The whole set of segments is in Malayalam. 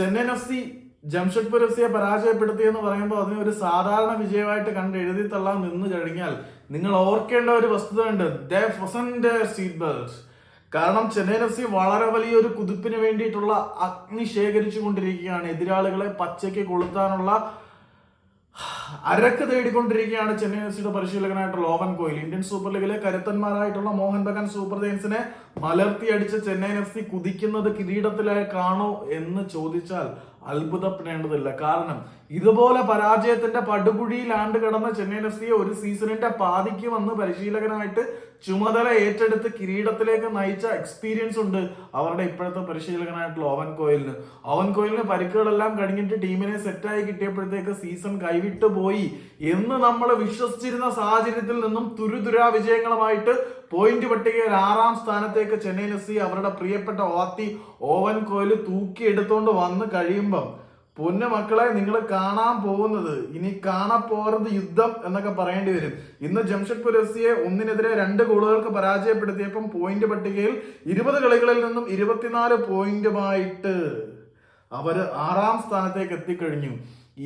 Chennaiyin F C Jamshedpur F സിയെ പരാജയപ്പെടുത്തി എന്ന് പറയുമ്പോൾ അതിനെ ഒരു സാധാരണ വിജയമായിട്ട് കണ്ട് എഴുതി തള്ളാൻ നിന്ന് കഴിഞ്ഞാൽ നിങ്ങൾ ഓർക്കേണ്ട ഒരു വസ്തുതയുണ്ട് ഉണ്ട്. കാരണം ചെന്നൈയിൻ എഫ് സി വളരെ വലിയൊരു കുതിപ്പിന് വേണ്ടിയിട്ടുള്ള അഗ്നി ശേഖരിച്ചു കൊണ്ടിരിക്കുകയാണ്. എതിരാളികളെ പച്ചയ്ക്ക് കൊളുത്താനുള്ള അരക്ക് തേടിക്കൊണ്ടിരിക്കുകയാണ് ചെന്നൈ സിയുടെ പരിശീലകനായിട്ടുള്ള ലോവൻ കോയിൽ ഇന്ത്യൻ സൂപ്പർ ലീഗിലെ കരുത്തന്മാരായിട്ടുള്ള മോഹൻ ബഗാൻ സൂപ്പർ ജയൻസിനെ മലർത്തി അടിച്ച് ചെന്നൈയിൻ എഫ് സി കുതിക്കുന്നത് കിരീടത്തിലായി കാണോ എന്ന് ചോദിച്ചാൽ അത്ഭുതപ്പെടേണ്ടതില്ല. കാരണം ഇതുപോലെ പരാജയത്തിന്റെ പടുകുഴിയിലാണ്ട് കിടന്ന ചെന്നൈയിൻ എഫ് സിയെ ഒരു സീസണിന്റെ പാതിക്ക് വന്ന് പരിശീലകനായിട്ട് ചുമതല ഏറ്റെടുത്ത് കിരീടത്തിലേക്ക് നയിച്ച എക്സ്പീരിയൻസ് ഉണ്ട് അവരുടെ ഇപ്പോഴത്തെ പരിശീലകനായിട്ടുള്ള ഓവൻ കോയിലിന് ഓവൻ കോയിലിന് പരിക്കുകളെല്ലാം കഴിഞ്ഞിട്ട് ടീമിനെ സെറ്റായി കിട്ടിയപ്പോഴത്തേക്ക് സീസൺ കൈവിട്ടു പോയി. എന്ന് നമ്മൾ വിശ്വസിച്ചിരുന്ന സാഹചര്യത്തിൽ നിന്നും തുരുതുരാ വിജയങ്ങളുമായിട്ട് പോയിന്റ് പട്ടികയിൽ ആറാം സ്ഥാനത്തേക്ക് ചെന്നൈയിൻ എഫ് സി അവരുടെ പ്രിയപ്പെട്ട ഓത്തി ഓവൻ കോയിൽ തൂക്കിയെടുത്തോണ്ട് വന്ന് കഴിയുമ്പം പൊന്നു മക്കളെ നിങ്ങൾ കാണാൻ പോകുന്നത്. ഇനി കാണപ്പോറത് യുദ്ധം എന്നൊക്കെ പറയേണ്ടി വരും. ഇന്ന് ജംഷഡ്പൂർ എഫ് സിയെ ഒന്നിനെതിരെ രണ്ട് ഗോളുകൾക്ക് പരാജയപ്പെടുത്തിയപ്പം പോയിന്റ് പട്ടികയിൽ ഇരുപത് കളികളിൽ നിന്നും ഇരുപത്തിനാല് പോയിന്റുമായിട്ട് അവർ ആറാം സ്ഥാനത്തേക്ക് എത്തിക്കഴിഞ്ഞു.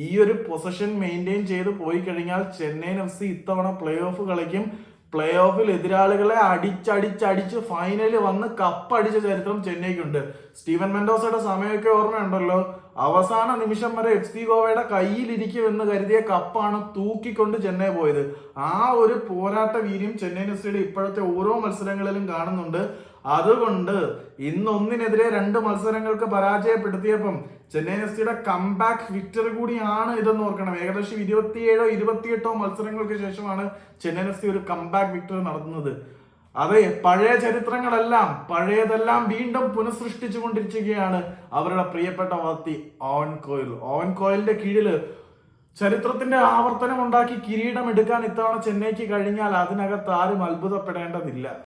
ഈ ഒരു പൊസിഷൻ മെയിന്റെയിൻ ചെയ്ത് പോയി കഴിഞ്ഞാൽ ചെന്നൈയിൻ എഫ് സി ഇത്തവണ പ്ലേ ഓഫ് കളിക്കും. പ്ലേ ഓഫിൽ എതിരാളികളെ അടിച്ചടിച്ചടിച്ച് ഫൈനലിൽ വന്ന് കപ്പടിച്ച ചരിത്രം ചെന്നൈക്കുണ്ട്. സ്റ്റീവൻ മെൻഡോസയുടെ സമയമൊക്കെ ഓർമ്മയുണ്ടല്ലോ. അവസാന നിമിഷം വരെ എഫ് സി ഗോവയുടെ കയ്യിലിരിക്കുമെന്ന് കരുതിയ കപ്പാണ് തൂക്കിക്കൊണ്ട് ചെന്നൈ പോയത്. ആ ഒരു പോരാട്ട വീര്യം ചെന്നൈയിൻ എഫ് സിയുടെ ഇപ്പോഴത്തെ ഓരോ മത്സരങ്ങളിലും കാണുന്നുണ്ട്. അതുകൊണ്ട് ഇന്ന് ഒന്നിനെതിരെ രണ്ട് മത്സരങ്ങൾക്ക് പരാജയപ്പെടുത്തിയപ്പം ചെന്നൈ എഫ് സിയുടെ കംബാക്ക് വിക്ടറി കൂടിയാണ് ഇതെന്ന് ഓർക്കണം. ഏകദേശം ഇരുപത്തിയേഴോ ഇരുപത്തിയെട്ടോ മത്സരങ്ങൾക്ക് ശേഷമാണ് ചെന്നൈ എഫ് സി ഒരു കംബാക്ക് വിക്ടറി നടത്തുന്നത് അതെ പഴയ ചരിത്രങ്ങളെല്ലാം പഴയതെല്ലാം വീണ്ടും പുനഃസൃഷ്ടിച്ചു കൊണ്ടിരിക്കുകയാണ് അവരുടെ പ്രിയപ്പെട്ട വാർത്തി ഓവൻ കോയിൽ. ഓവൻ കോയിലിന്റെ കീഴിൽ ചരിത്രത്തിന്റെ ആവർത്തനം ഉണ്ടാക്കി കിരീടം എടുക്കാൻ ഇത്തവണ ചെന്നൈക്ക് കഴിഞ്ഞാൽ അതിനകത്ത് ആരും അത്ഭുതപ്പെടേണ്ടതില്ല.